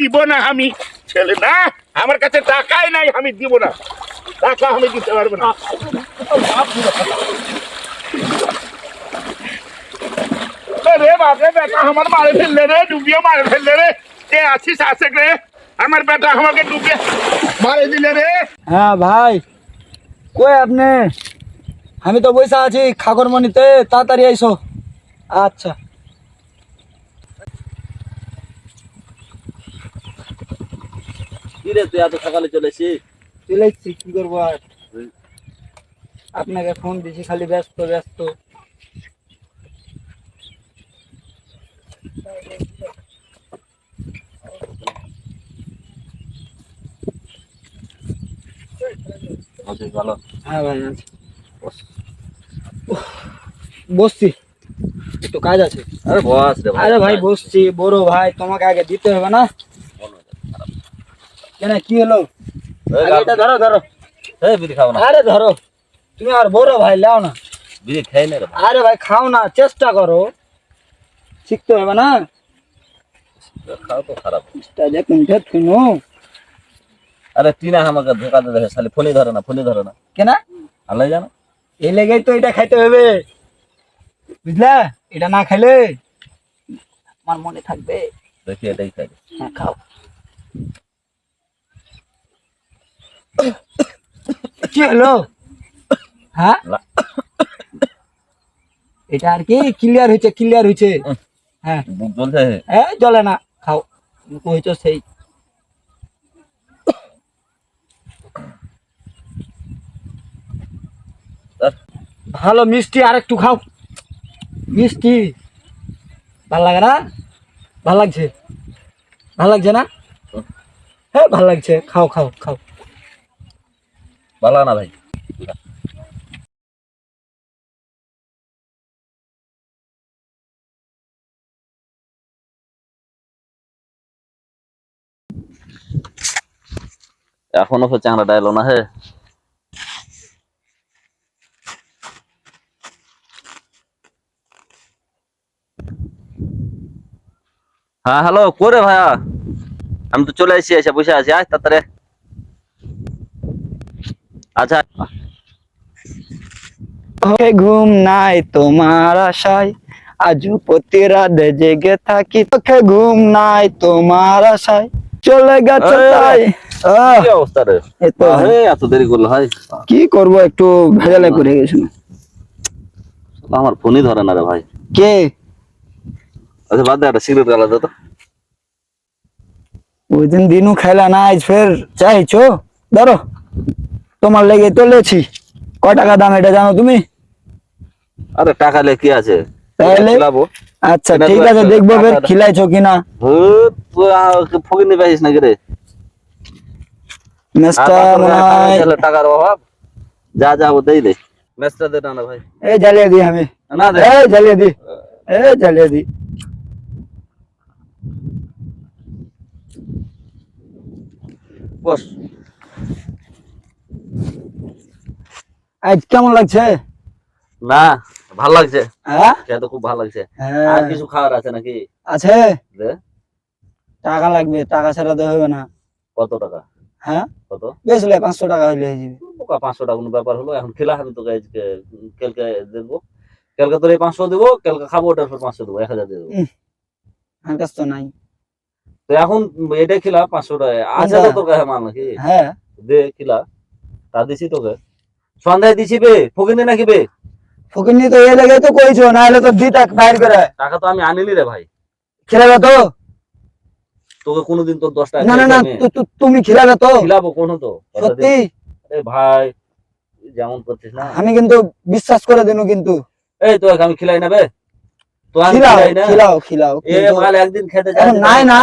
দিব না আমি। ছেলে, না, আমার কাছে টাকাই নাই, আমি দিব না। টাকা আমি দিতে পারব না। ফেললে রে কে আছিস, আছে রে? আমার দিলে রে। হ্যাঁ ভাই। কই আমি তো বসে আছি খাগরমণিতে তাড়াতাড়ি আইসো। আচ্ছা। কি রে তুই এত সকালে চলে এসছি কি করব আর? আপনাকে ফোন দিছি খালি ব্যস্ত ব্যস্ত। ভালো হ্যাঁ ভাই বসছি। একটু কাজ আছে। আরে বস আরে ভাই বসছি। বড় ভাই তোমাকে আগে দিতে হবে না? কেন কি হলো? এটা ধরো ধরো। এই বিড়ি খাও না। আরে ধরো তুমি আর বড় ভাই লাও না। বিড়ি খাই না আরে ভাই খাও না চেষ্টা করো। শিখতে হবে না। খাও তো খারাপ। চেষ্টা যে কোনটা শুনো আরে টিনা আমাকে ধোকা দিয়ে দেখে খালি ফোনই ধরে না ফোনই ধরে না। কেনা? আল্লাহ জানো এই লেগেই তো এটা খাইতে হবে। বুঝলা? এটা না খাইলে আমার মনে থাকবে। দেখি এটাই খাই হ্যাঁ খাও। কি হলো? হ্যাঁ? এটা আর কি ক্লিয়ার হয়েছে ক্লিয়ার হয়েছে। হ্যাঁ। জ্বলছে? এ জলে না খাও। হয়েছে সেই। ভালো মিষ্টি আর একটু খাও। মিষ্টি। ভালো লাগে না? ভালো লাগছে? ভালো লাগছে না? হ্যাঁ ভালো লাগছে। খাও খাও খাও। ভালো না ভাই এখনও তো চাংড়াটা এলো না হে। হ্যাঁ হ্যালো করে ভাইয়া? আমি তো চলে এসেছি এসে বসে আছি, আয় তাড়াতাড়ি আচ্ছা। ওকে ঘুম নাই তোমার আশায় প্রতি রাতে জেগে থাকি। তোকে ঘুম নাই তোমার আশায় চলে গেছে তাই। কি এত দেরি করল ভাই করব একটু ভেজালে পড়ে গেছে। আমার ফোনই ধরে না রে ভাই। কে? আচ্ছা বাদ দে একটা সিগারেট তো। ওই দিন দিনু খেলা না আজ ফের চাইছো ধরো। তোমার লেগে চলেছি ক টাকা দাম এটা জানো তুমি? আরে টাকা লে কি আছে? তাহলে? খিলাবো। আচ্ছা এটা তো ঠিক আছে। একটা দেখব ফের টাকা- খিলাইছো কিনা। হুত, তুই ফকির নিয়ে পাইছিস নাকি রে? ম্যাচটা আর মনে টাকা হয় ছিল, টাকার অভাব? যা যা ও দেই দে। ম্যাচটা দে না ভাই। এই জ্বালিয়ে দিই আমি। না দে। এই জ্বালিয়ে দিই এই জ্বালিয়ে দিই বস। আজ কেমন লাগছে? না ভালো লাগছে। হ্যাঁ? খেতে খুব ভালো লাগছে। হ্যাঁ। আর কিছু খাওয়ার আছে নাকি? আছে? টাকা লাগবে টাকা ছাড়া তো হবে না। কত টাকা? হ্যাঁ? কত? বেচলে পাঁচশো টাকা হইলে হয়ে যাবে। বোকা পাঁচশো টাকা কোনো ব্যাপার হলো? এখন খেলা আমি তোকে আজকে। কালকে দেখব। কালকে তোর এই পাঁচশো দেবো কালকে খাব ওটার পর পাঁচশো দেবো এক হাজার দিয়ে দেবো। আমার কাছে তো নাই। তো এখন এটাই খেলা পাঁচশো টাকা। আছে তো আচ্ছা। তোর কাছে মাল নাকি? হ্যাঁ। দে খেলা। তা দিছি তোকে। সন্ধ্যায় দিছি বে ফকিনি নাকি বে? ফকিনি তো এ লেগে তো কইছো না হলে তো বাইর করে। টাকা তো আমি আনিনি রে ভাই। খেলাবে তো। তোকে কোনোদিন তোর দশ টাকা না না না তুমি খেলাবে তো। খিলাবো কোনো তো? সত্যি? আরে ভাই যেমন করছিস না। আমি কিন্তু বিশ্বাস করে দিনু কিন্তু। এই তো আমি খিলাই না বে। তো আমি খিলাও খিলাই না। খিলাও খিলাও এ মাল একদিন খেতে নাই না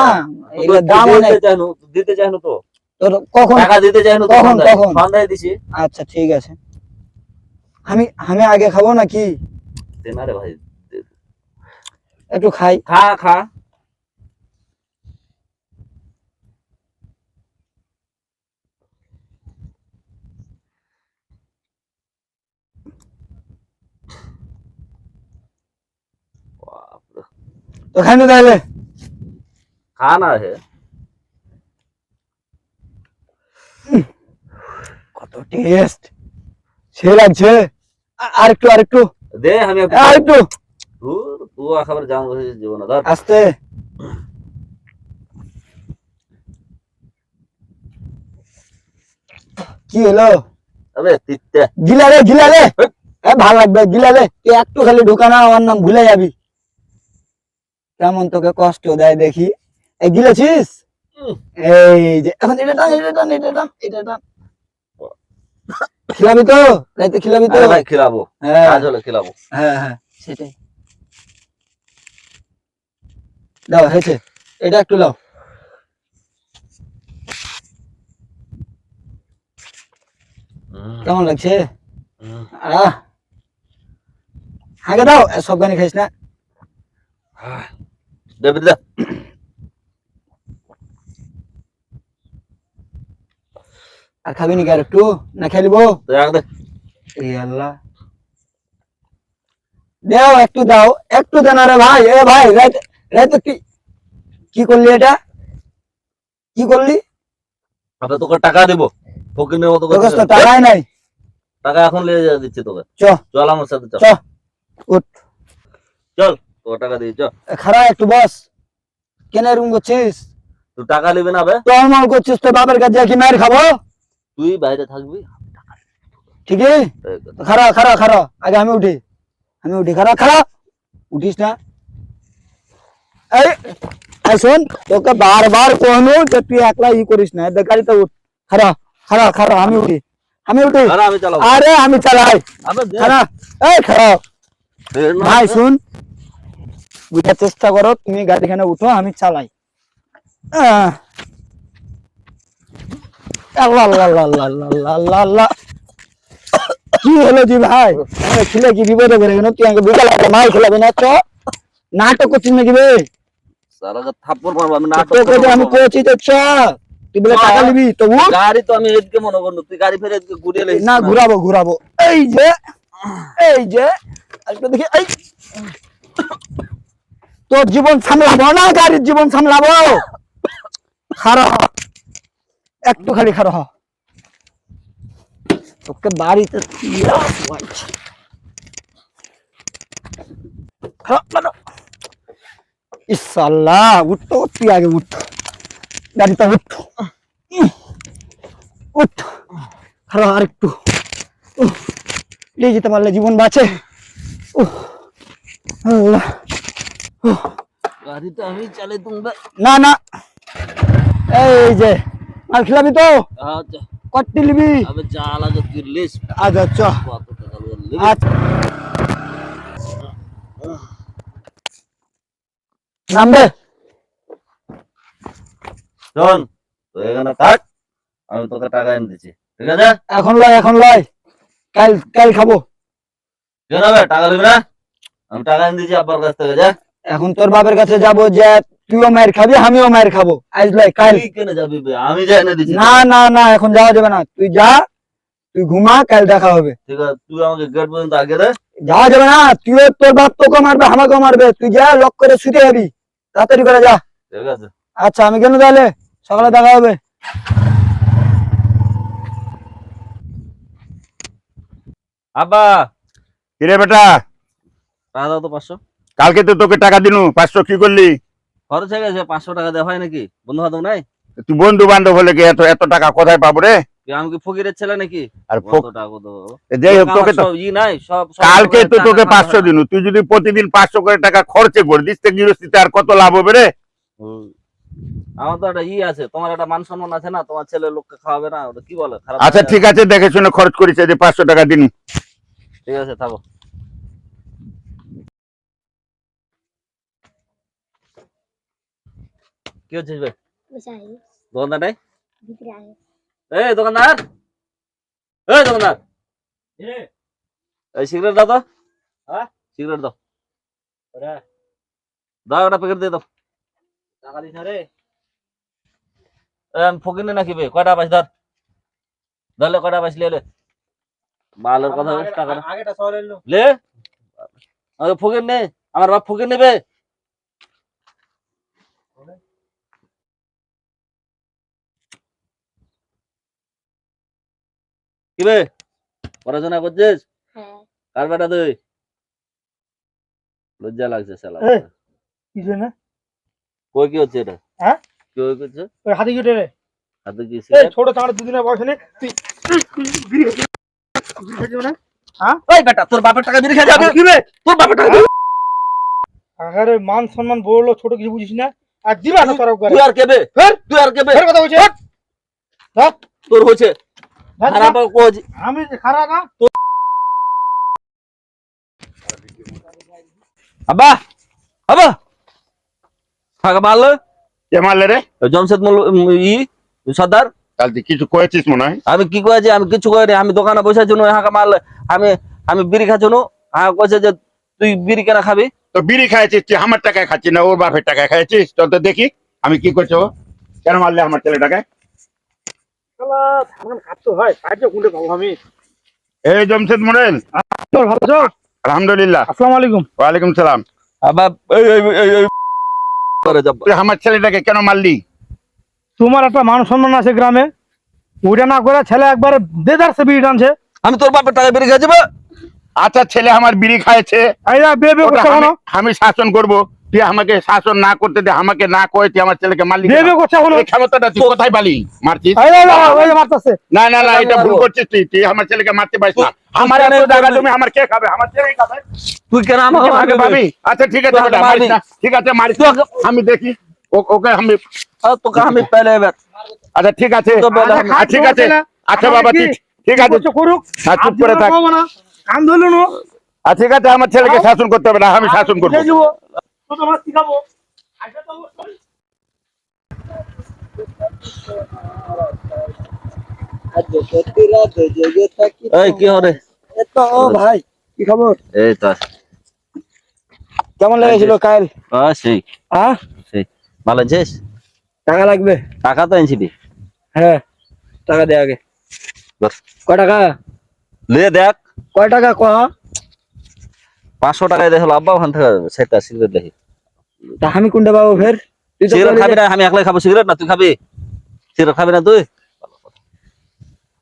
এগুলো দাম অনেক দিতে দিতে চাইনু তো। তোর কখন? টাকা দিতে চাইনু তো কখন, সন্ধ্যায়। কখন? সন্ধ্যায় দিছি। আচ্ছা ঠিক আছে। আমি আমি আগে খাব নাকি? একটু খাই। খা খা। তো খাই না তাহলে। খা না হে। কত টেস্ট সে লাগছে। আরেকটু আরেকটু। দে আমি একটু আরেকটু। জাম হয়েছিস জীবনে ধর। আস্তে। কি হলো? তিতে গিলা রে গিলা রে। এ। ভালো লাগবে গিলা রে। তুই একটু খালি ঢোকানা আমার নাম ভুলে যাবি। কেমন তোকে কষ্ট দেয় দেখি। এই গিলেছিস এই যে এখন এটা টান এটা টান এটা টান এটা টান। খিলাবি তো? রাইতে খিলাবি তো? ভাই খিলাবো। হ্যাঁ। কাজ হলে খিলাবো। হ্যাঁ হ্যাঁ। সেটাই। দাও হয়েছে। এটা একটু লাও কেমন লাগছে? আহ। আগে দাও সব গানি খাইস না। আহ। দে দে আর খাবি নাকি আর একটু? না খেলিব আল্লাহ। দাও একটু দাও একটু দেন আরে ভাই। এ ভাই রাইতে রাইতে কি কি করলি এটা? কি করলি? আবে তোকে টাকা দিব। ফকিনের মতো তোর কাছে তো টাকাই নাই। টাকা এখন নিয়ে যা দিচ্ছি তোকে। চ। চল আমার সাথে চল। চ। উঠ। চল তোকে টাকা দিই চ খারা একটু বস। কেন এরকম করছিস? তুই টাকা নিবি না বে। টলমল করছিস তো বাপের কাছে কি মার খাব? তুই বাইরে থাকবি। ঠিক আছে এই কথা। খারা খারা খারা আগে আমি উঠি। আমি উঠি। খারা খারা উঠিস না? এই এই শোন তোকে বারবার কহনু যে তুই একলা ই করিস না। এদের গাড়িতে উঠ। খারা খারা খারা আমি উঠি। আমি উঠি। আরে আমি চালাবো আরে আমি চালাই। আবে দে। খারা এই খারা দে না। ভাই শুন বুঝার চেষ্টা করো তুমি গাড়িখানে উঠো আমি চালাই। আহ। কি হলো জি ভাই ছেলে কি বিপদে গেল তুই আমাকে বিকাল নাটক করছিস নাকি মারবো আমি নাটক তোকে আমি করব। কয়েছি তো চ তুই বলে টাকা নিবি তো। গাড়ি তো আমি এদিকে মনে করল তুই গাড়ি ফেরে এদিকে লেগেছিস না ঘুরাবো ঘুরাবো এই যে এই যে একটু দেখি এই তোর জীবন সামলাবো না গাড়ির জীবন সামলাবো খারো একটুখানি খারো হ। তোকে বাড়িতে আচ্ছা। ইসাল্লাহ উঠতো আগে উঠ। গাড়িটা উঠ। উঠ। খারো আর একটু। নিয়ে যেতে পারলে জীবন বাঁচে। আল্লাহ। গাড়িটা আমি চালে তুমি না না। এই যে। আর খেলাবি তো। আচ্ছা। নিবি। লিস। আচ্ছা চ। লিস। আচ্ছা। নামবে। শোন তুই এখানে থাক আমি তোকে টাকা এনে দিচ্ছি। ঠিক আছে? এখন লয় এখন লয় কাল কাল খাব। কেন টাকা দিবি না? আমি টাকা এনে দিচ্ছি আব্বার কাছ থেকে যা। এখন তোর বাপের কাছে যাব যে। তুইও মায়ের খাবি আমিও মায়ের খাব। আজ লয় কাল? আমি যা এনে দিচ্ছি না না না এখন যাওয়া যাবে না। তুই যা তুই ঘুমা কাল দেখা হবে। ঠিক আছে তুই আমাকে গেট পর্যন্ত আগে দে। যাওয়া যাবে না তুইও তোর বাপ তোকে মারবে আমাকেও মারবে। তুই যা লক করে শুতে যাবি। তাড়াতাড়ি করে যা। ঠিক আছে। আচ্ছা আমি কেন তাহলে। সকালে দেখা হবে। আব্বা। কিরে বেটা? দাও তো পাঁচশো। কালকে তো তোকে টাকা দিনু পাঁচশো কি করলি? খরচ হয়ে গেছে পাঁচশো টাকা দেওয়া হয় নাকি? বন্ধু বান্ধব নাই? তুই বন্ধু বান্ধব হলে কি এত এত টাকা কোথায় পাবো রে? কি আমি কি ফকিরের ছেলে নাকি? আর যাই হোক তোকে তো নাই সব সব কালকে তো তোকে পাঁচশো। দিনু। তুই যদি প্রতিদিন পাঁচশো করে টাকা খরচে করে দিস তো গৃহস্থিতে আর কত লাভ হবে রে। আমার তো একটা ই আছে তোমার একটা মান সম্মান আছে না? তোমার ছেলে লোককে খাওয়াবে না? ওটা কি বলে? আচ্ছা ঠিক আছে দেখে শুনে খরচ করিস যে পাঁচশো টাকা দিন। ঠিক আছে থাকো। কি হচ্ছে ভাই দোকানদার নাই? এই দোকানদার! এই দোকানদার! এই সিগারেট দাও তো। হ্যাঁ? সিগারেট দাও। দাও একটা প্যাকেট দিয়ে দাও। টাকা দিস রে। আমি ফকির নাকি বে? কয়টা পাইস ধর? ধরলে কয়টা পাইস লে মালের কথা টাকা লে? ফকির নে আমার বাপ ফকির নেবে? কি বে পড়াশোনা করছিস? হ্যাঁ। কার বেটা তুই? লজ্জা লাগছে না? কই কি হচ্ছে এটা? হ্যাঁ? কি হয়ে করছে? ওই হাতি কেটে রে। হাতে কি এই ছোট চাঁড় দুদিনের বয়স নেই তুই? বিড়ি খাচ্ছিস ওই বেটা তোর বাপের টাকা খেয়ে যাবে। কি বে? তোর বাপের টাকা আরে মান সম্মান বড় ছোট কিছু বুঝিস না। আর দিবা না করে। তুই আর কেবে? ফের? তুই আর কেবে? ফের কথা বলছে ধর, তোর ধর, খারাপ। আমি খারাপ না আব্বা আব্বা। টাকা মারলো? কে মারলে রে? জমশেদ মল ই সর্দার। কাল কিছু কয়েছিস মনে হয়? আমি কি কয়েছি? আমি কিছু করিনি আমি দোকানে বসে আছি হাঁকা মারলে। আমি আমি বিড়ি খাচ্ছি নু? হ্যাঁ কয়েছে যে তুই বিড়ি কেনা খাবি? তো বিড়ি খাইছিস তুই আমার টাকায় খাচ্ছিস না ওর বাপের টাকায় খাইছিস? তো দেখি আমি কি করছ কেন মারলে আমার ছেলেটাকে শালা ধান খাচ্ছ হয় সাহায্য কোনটা পাবো আমি এই জমশেদ মোড়েল। চল ভালো চল আলহামদুলিল্লাহ। আসসালামু আলাইকুম ওয়ালাইকুম সালাম। আবার এই এই এই এই করে যাব। তুই আমার ছেলেটাকে কেন মারলি? তোমার একটা মান সম্মান আছে গ্রামে। ওইটা না করে ছেলে একবার দেদারসে বিড়ি টানছে। আমি তোর বাপের টাকা বিড়ি খেয়ে যাব আচ্ছা ছেলে আমার বিড়ি খাইছে আমি শাসন করব। তুই আমাকে শাসন না করতে দে আমাকে না কয়ে তুই আমার ছেলেকে মারলি করছে ক্ষমতাটা তুই কোথায় পালি? মারছিস? না না না এটা ভুল করছিস তুই তুই আমার ছেলেকে মারতে পারিস না। আমার এত জায়গা তুমি আমার কে খাবে? আমার ছেলেই খাবে। তুই কেন আমাকে আমাকে মারবি আচ্ছা ঠিক আছে বেটা, মারিস না। ঠিক আছে মারিস তুই না। আমাকে- আমি দেখি ওকে আমি তোকে আমি পেলে এবার। আচ্ছা ঠিক আছে। আচ্ছা, ঠিক আছে। আচ্ছা বাবা ঠিক। আছে। করুক। চুপ করে থাক। আচ্ছা ঠিক আছে আমার ছেলেকে শাসন করতে হবে না আমি শাসন করব। আচ্ছা তো এই কি হরে ও ভাই কি খবর? এই তো কেমন লেগেছিল কাল? আ সেই। সেই। ভালো আছিস? টাকা লাগবে? টাকা তো এনেছিলি। হ্যাঁ টাকা দে আগে। টাকা? লে দেখ। কয় টাকা ক? পাঁচশো টাকায় দেখল আব্বা ওখান থেকে সেটা সিগারেট দেখি। তা আমি কোনটা পাবো ফের? সিগারেট খাবি না আমি একলাই খাব সিগারেট না তুই খাবি? সিগারেট খাবি না তুই?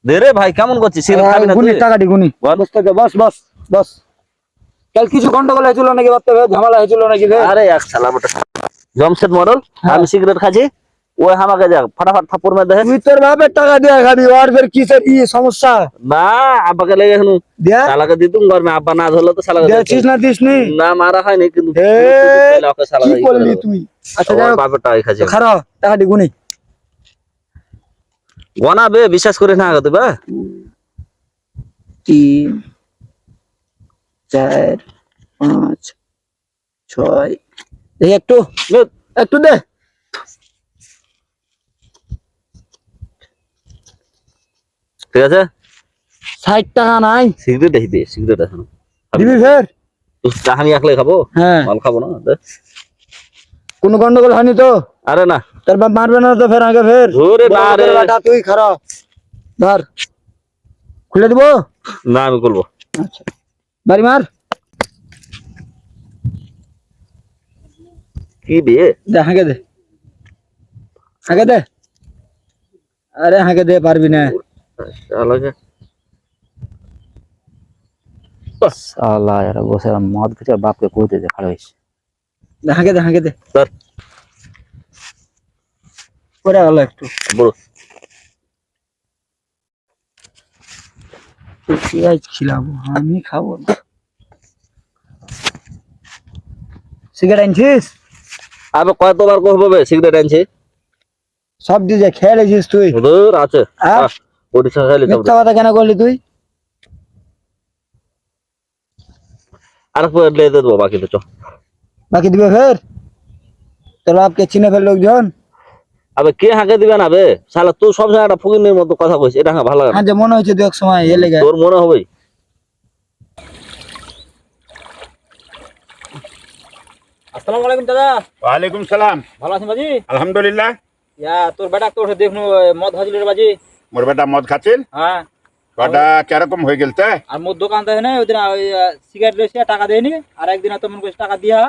দে রে ভাই কেমন করছিস? সিগারেট খাবি না তুই? টাকাটি গুনি। বল। বস বস বস বস। কাল কিছু গন্ডগোল হয়েছিল নাকি ঝামেলা হয়েছিল নাকি আরে এক সালা জমশেদ মডেল হ্যাঁ। আমি সিগারেট খাচ্ছি। ওই আমাকে যা ফটাফট থাপ্পড় মেরে দেখে তুই তোর বাপের টাকা দিয়ে খাবি ওর ফের কিসের ই সমস্যা? না আব্বাকে লেগে এখন দিয়া শালাকে দিতুম ঘর আব্বা না ধরলে তো শালাকে দিয়েছিস না দিস নি। না মারা হয়নি কিন্তু এ, পেলে ওকে শালাকে কি ই করে করলি দেবো। তুই? আচ্ছা ওর যাই হোক, বাপের টাকাই খাচ্ছে। খারাপ টাকাটি গুনি। গনা বে বিশ্বাস করে না আগে বা? তিন চার পাঁচ ছয়। দেখি একটু। একটু দে। ঠিক আছে? ষাট টাকা নাই। সিগারেট দিবি সিগারেট এখন দিবি ফের? আমি খাব? হ্যাঁ। মাল খাব না দে। কোনো গন্ডগোল হয়নি তো? আরে না। তোর বাপ মারবে না তো ফের আগে ফের? ধরে না বড় রে বেটা, তুই খারাপ। ধর। খুলে দিব? না আমি করব আচ্ছা। বাড়ি মার। কি বিয়ে দে হাঁকে দে। হাঁকে দে। আরে হাঁকে দে পারবি না। শালাকে সালা यार বসে মদ খেতে বাপকে কইতে দে খাড়া হইছে দে হাঁকে দে হাঁকে দে ধর। একটু। বড় তুই খিলাবো? আমি খাব না। সিগারেট আনছিস? আবে কতবার কহবো সিগারেট আনছি। সব দিয়ে খেয়ে লেছিস তুই। আছে। আহ, ওড়িশা খাইলি মিথ্যা কথা কেন করলি তুই? আর লে দেবো বাকি তো চ বাকি দিবে ফের? তোর বাপকে চিনে ফেল লোকজন আবে কে হাঁকে দিবে না বে? শালা তুই সব সময় একটা ফুকিনের মতো কথা কইস এটা ভালো লাগে হ্যাঁ যে মনে হয়েছে দু এক সময় এ লেগে। তোর মনে হবে আসসালামু আলাইকুম দাদা। ওয়ালাইকুম সালাম। ভালো আছেন বাজি? আলহামদুলিল্লাহ। ইয়া তোর বেটা তোর ওঠে দেখনু মদ হাজিল বাজি। মোর বেটা মদ খাচ্ছিল। হ্যাঁ। কীরকম হয়ে গেলতে আর মোর দোকান থেকে না ওই দিন ওই সিগারেট লইছে টাকা দেয়নি আর একদিন তো মন করছে টাকা দিয়া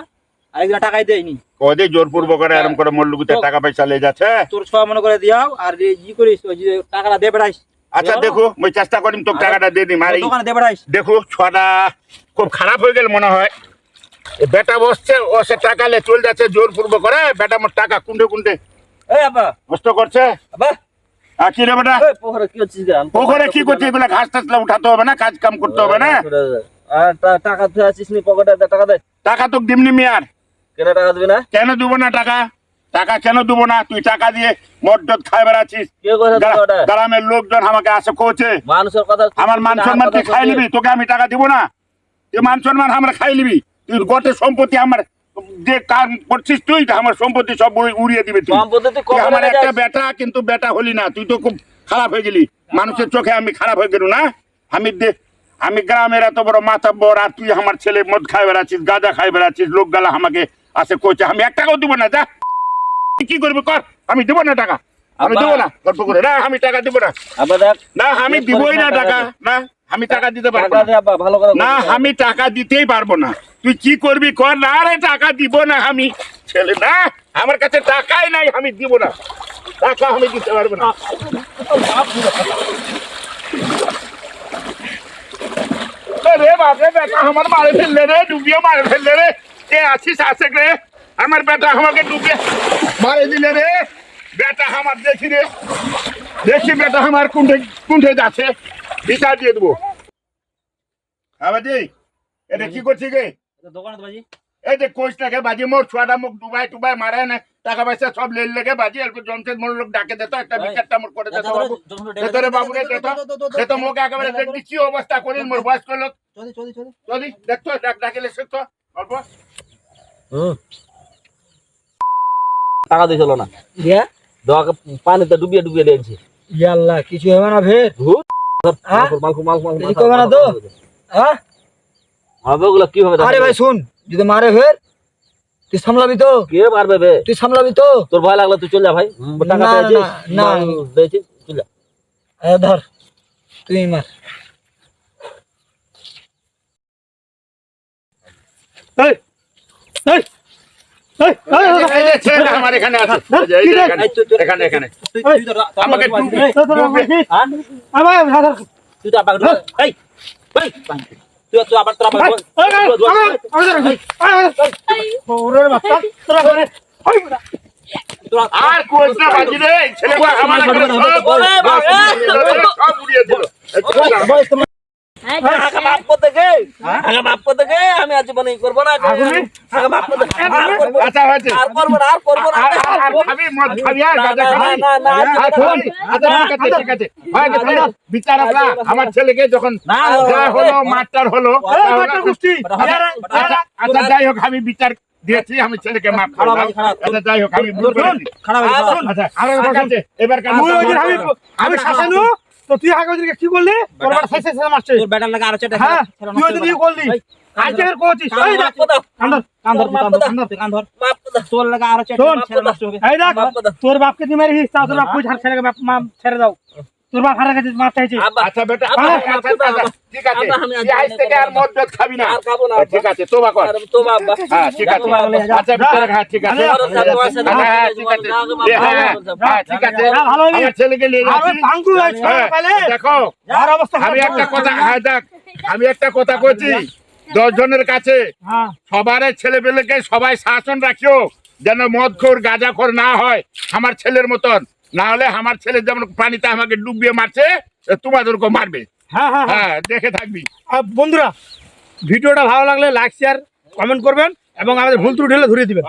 আর একদিন টাকাই দেয়নি। কদে জোরপূর্বক করে এরম করে মোর লুকুতে টাকা পয়সা লে যাচ্ছে? তোর সব মনে করে দিয়াও আর ই করিস ওই যে টাকাটা দে বেড়াইস। আচ্ছা দেখো আমি চেষ্টা করিম তোকে টাকাটা দিয়ে দিম আর দোকানে দিয়ে বেড়াইস। দেখো ছটা খুব খারাপ হয়ে গেল মনে হয়। বেটা বসছে ও সে টাকা লে চলে যাচ্ছে জোর পূর্ব করে বেটা মোর টাকা কুন্ডে কুন্ডে এই আব্বা। নষ্ট করছে। আব্বা আর বেটা? পোখরে কি হচ্ছিস রে? আমি তো পোখরে কি করছে এগুলো ঘাস টাস উঠাতে হবে না? কাজ কাম করতে হবে না? আর টাকা তুই আছিস নি পকেটে? টাকা দে। টাকা তো দিমনি মিয়ার কেন টাকা দিবি না? কেন দিব না টাকা? টাকা কেন দিব না? তুই টাকা দিয়ে মদ্যত খাই বেড়াচ্ছিস। গ্রামের লোকজন আমাকে আসে কোচে মানুষের কথা আমার মান সম্মান তুই খাই নিবি? তোকে আমি টাকা দিব না? তুই মান সম্মান আমরা খাই নিবি। তুই গোটে সম্পত্তি আমার যে কাম করছিস তুই আমার সম্পত্তি সব উড়িয়ে দিবি তুই। আমার একটা বেটা কিন্তু বেটা হলি না। তুই তো খুব খারাপ হয়ে গেলি। মানুষের চোখে আমি খারাপ হয়ে গেল না? আমি আমি গ্রামের এত বড় মাতাব্বর আর তুই আমার ছেলে মদ খাই বেড়াচ্ছিস গাঁজা খাই বেড়াচ্ছিস লোক গালা আমাকে আসে কইছে আমি এক টাকাও দিব না যা। কি করবি কর? আমি দেবো না টাকা। আমি। দেবো না। গল্প করে। না আমি টাকা দিব না। না আমি দিবই না টাকা না। আমি টাকা দিতে পারব না। আমি টাকা দিতেই পারব না। তুই কি করবি কর না রে টাকা দিব না আমি। ছেলে না আমার কাছে টাকাই নাই আমি দিব না। টাকা আমি দিতে পারব না। রে বাপ রে বেটা আমার মারে ফেললে রে ডুবিয়ে মারে ফেললে রে। কে আছিস আসে রে? আমার বেটা আমাকে ডুবিয়ে মারে দিলে রে। বেটা আমার দেখি রে। দেখি বেটা আমার কুণ্ঠে কুণ্ঠে যাচ্ছে। বিচার দিয়ে দেবো। আবাদি এটা কি করছি গে? দোকানে বাজি। এই যে কোচ টাকে বাজি মোর ছুয়াটা মুখ ডুবাই টুবাই মারে না। টাকা পয়সা সব লেন লেগে বাজি জমশেদ মোর লোক ডাকে দিত একটা বিচারটা মোর করে দিত বাবু। ভেতরে বাবু রে দিত সে তো মোকে একেবারে দেখবি কি অবস্থা করিস মোর বয়স্ক লোক। চলি চলি চলি। চলি দেখতো ডাক ডাকিলে শিখতো অল্প। হুম। টাকা দিছিল না। দিয়া? দোয়াকে পানিতে ডুবিয়ে ডুবিয়ে দিয়েছি ইয়াল্লা কিছু হবে না ফের? ধুর। মালফু মালফু মালফু এই করবে না তো? হবে ওগুলো কি হবে আরে ভাই শুন যদি মারে ফের তুই সামলাবি তো। কে মারবে বে? তুই সামলাবি তো। তোর ভয় লাগলে তুই চল যা ভাই। টাকা না, পেয়েছিস? না, না। পেয়েছিস? চল যা। ধর তুই মার। এই এই আর কোচ না বাজি রে ছেলে আমার সব সব উড়িয়ে দিল আমি আর করব না, আচ্ছা করব না? আচ্ছা হয়ে বিচার আমার ছেলেকে যখন হলো মাস্টার হলো আচ্ছা আচ্ছা যাই হোক আমি বিচার দিয়েছি আমি ছেলেকে মাফ আচ্ছা যাই হোক আমি আচ্ছা এবার আমি শাসানু? তো তুই আগে ওদেরকে কি করলি তোর শেষে মারছে। তোর বেটার লাগে আরও চারটা হ্যাঁ তুই করলি আজকে আর কোচিস এই দেখ কান্দর কান্দর কান্দর কান্দর। তুই দাও। তোর লাগে আরও চারটা ছেড়ে ছেলে নষ্ট হবে। এই দেখ। তোর বাপকে তুমি মারিস তা তোর বাপ কই ছাড় ছেড়ে বাপ মা ছেড়ে দাও। তোর আচ্ছা বেটা আব্বা, আচ্ছা, আচ্ছা, আব্বা। ঠিক আছে। আমি আজ তুই আজ থেকে আর মদ খাবি না। আর খাব না, ঠিক আছে তোবা কর। আর তো বাবা হ্যাঁ ঠিক আছে আচ্ছা বিচার হ্যাঁ ঠিক আছে। আরে, আরে, আরে, হ্যাঁ ঠিক আছে হ্যাঁ হ্যাঁ ঠিক আছে। হ্যাঁ, ভালো। আমার ছেলেকে নিয়ে আর যাচ্ছি। পাঙ্কুর আছে হ্যাঁ, দেখো আর অবস্থা আমি একটা কথা হ্যাঁ দেখ আমি একটা কথা কইছি দশ জনের কাছে হ্যাঁ। সবার ছেলে পেলেকে সবাই শাসন রাখিও যেন মদখোর গাঁজাখোর না হয় আমার ছেলের মতন। না হলে আমার ছেলে যেমন পানিতে আমাকে ডুবিয়ে মারছে তোমাদেরকে মারবে। হ্যাঁ হ্যাঁ হ্যাঁ। হ্যাঁ দেখে থাকবি। আর বন্ধুরা ভিডিওটা ভালো লাগলে লাইক শেয়ার কমেন্ট করবেন এবং আমাদের ভুল ত্রুটি হলে ধরিয়ে দিবেন।